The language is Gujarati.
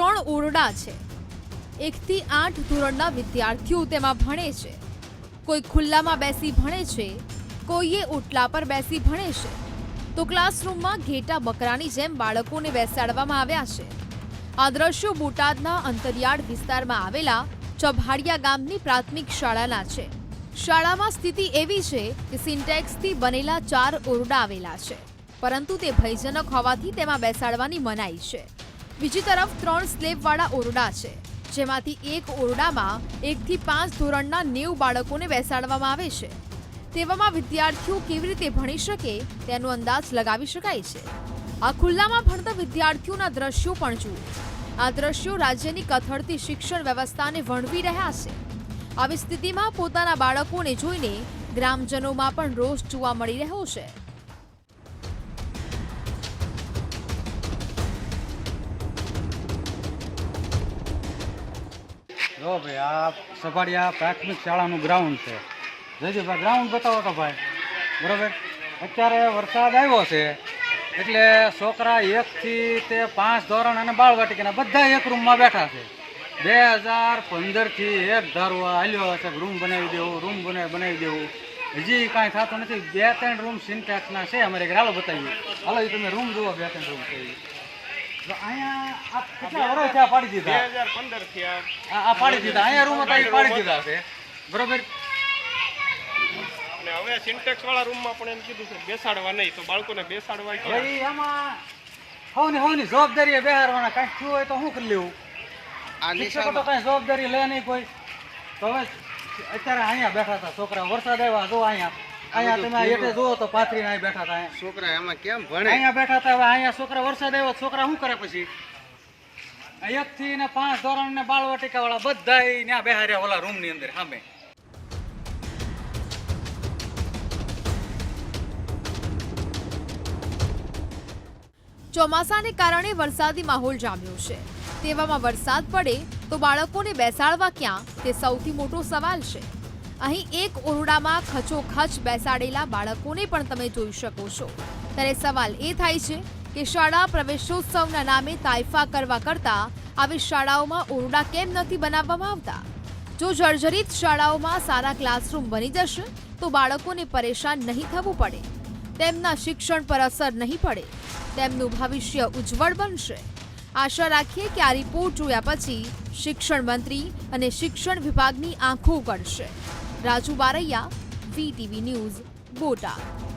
ત્રણ ઓરડા છે. એકથી આઠ ધોરણના વિદ્યાર્થીઓ તેમાં ભણે છે. કોઈ ખુલ્લામાં બેસી ભણે છે, કોઈએ ઓટલા પર બેસી ભણે છે. તો ક્લાસરૂમમાં ઘેટા બકરાની જેમ બાળકોને બેસાડવામાં આવ્યા છે. આ દ્રશ્યો બોટાદના અંતરિયાળ વિસ્તારમાં આવેલા ચભાડિયા ગામની પ્રાથમિક શાળાના છે. શાળામાં સ્થિતિ એવી છે કે સિન્ટેક્સથી બનેલા ચાર ઓરડા આવેલા છે, પરંતુ તે ભયજનક હોવાથી તેમાં બેસાડવાની મનાઈ છે. બીજી તરફ ત્રણ સ્લેબવાળા ઓરડા છે, જેમાંથી એક ઓરડામાં એકથી પાંચ ધોરણના નેવ બાળકોને બેસાડવામાં આવે છે. તેવામાં વિદ્યાર્થીઓ કેવી રીતે ભણી શકે તેનો અંદાજ લગાવી શકાય છે. આ ખુલ્લામાં ભણતા વિદ્યાર્થીઓના દ્રશ્યો પણ જુઓ. આ દ્રશ્યો રાજ્યની કથળતી શિક્ષણ વ્યવસ્થાને વણવી રહ્યા છે. આવી સ્થિતિમાં પોતાના બાળકોને જોઈને ગ્રામજનોમાં પણ રોષ જોવા મળી રહ્યો છે. જો ભાઈ, આ સભાડિયા પ્રાથમિક શાળાનું ગ્રાઉન્ડ છે. જયજીભાઈ ગ્રાઉન્ડ બતાવો તો ભાઈ. બરાબર? અત્યારે વરસાદ આવ્યો છે, એટલે છોકરા એકથી તે પાંચ ધોરણ અને બાળવાટિકાના બધા એક રૂમમાં બેઠા છે. બે હજાર પંદરથી એક ધારો હાલ્યો હશે રૂમ બનાવી દેવું રૂમ બનાવી બનાવી દેવું. હજી કાંઈ થતું નથી. બે ત્રણ રૂમ સિન્ટેક્સના છે અમારે એક હાલો બતાવીએ. હાલો તમે રૂમ જુઓ બે ત્રણ રૂમ છે ઈ. તો અહીંયા કેટલા વર્ષ થયા પાડી બે દીધા હજાર પંદરથી આ આ આ પાડી દીધા. અહીંયા રૂમ હતા એ પાડી દીધા. છે. બરોબર. અને હવે સિન્ટેક્સ વાળા રૂમમાં પણ એમ કીધું છે બેસાડવા નહીં તો બાળકોને બેસાડવા ભાઈ આમાં હવની હવની જવાબદારી બેહારવાના. કાંઈક થયું હોય તો શું કરી લેવું. શિક્ષકો તો કાંઈ જવાબદારી લે નહીં કોઈ. તો હવે અત્યારે અહીંયા બેઠા હતા છોકરા. વરસાદ આવ્યા જો અહીંયા. અહીંયા તમે એટલે જુઓ તો પાથરીને અહીં બેઠા હતા અહીંયા. છોકરા એમાં કેમ ભણે? અહીંયા બેઠા હતા અહીંયા છોકરા વરસાદ આવ્યો છોકરા શું કરે પછી? એક થી ને પાંચ ધોરણ ને બાળવાટિકા વાળા બધા ત્યાં બેહાર્યા ઓલા રૂમની અંદર સામે. ચોમાસાને કારણે વરસાદી માહોલ જામ્યો છે. તેવામાં વરસાદ પડે તો બાળકોને બેસાડવા ક્યાં? તે સૌથી મોટો સવાલ છે. અહીં એક ઓરડામાં ખચોખચ બેસાડેલા બાળકોને પણ તમે જોઈ શકો છો. ત્યારે સવાલ એ થાય છે કે શાળા પ્રવેશોત્સવના નામે તાઇફા કરવા કરતા આવી શાળાઓમાં ઓરડા કેમ નથી બનાવવામાં આવતા? જો જર્જરિત શાળાઓમાં સારા ક્લાસરૂમ બની જશે, તો બાળકોને પરેશાન નહીં થવું પડે. તેમના શિક્ષણ પર અસર નહીં પડે. તેમનું ભવિષ્ય ઉજ્જવળ બનશે. આશા રાખીએ કે આ રિપોર્ટ જોયા પછી શિક્ષણ મંત્રી અને શિક્ષણ વિભાગની આંખો કરશે રાજુ બારૈયા વીટીવી ન્યૂઝ બોટાદ.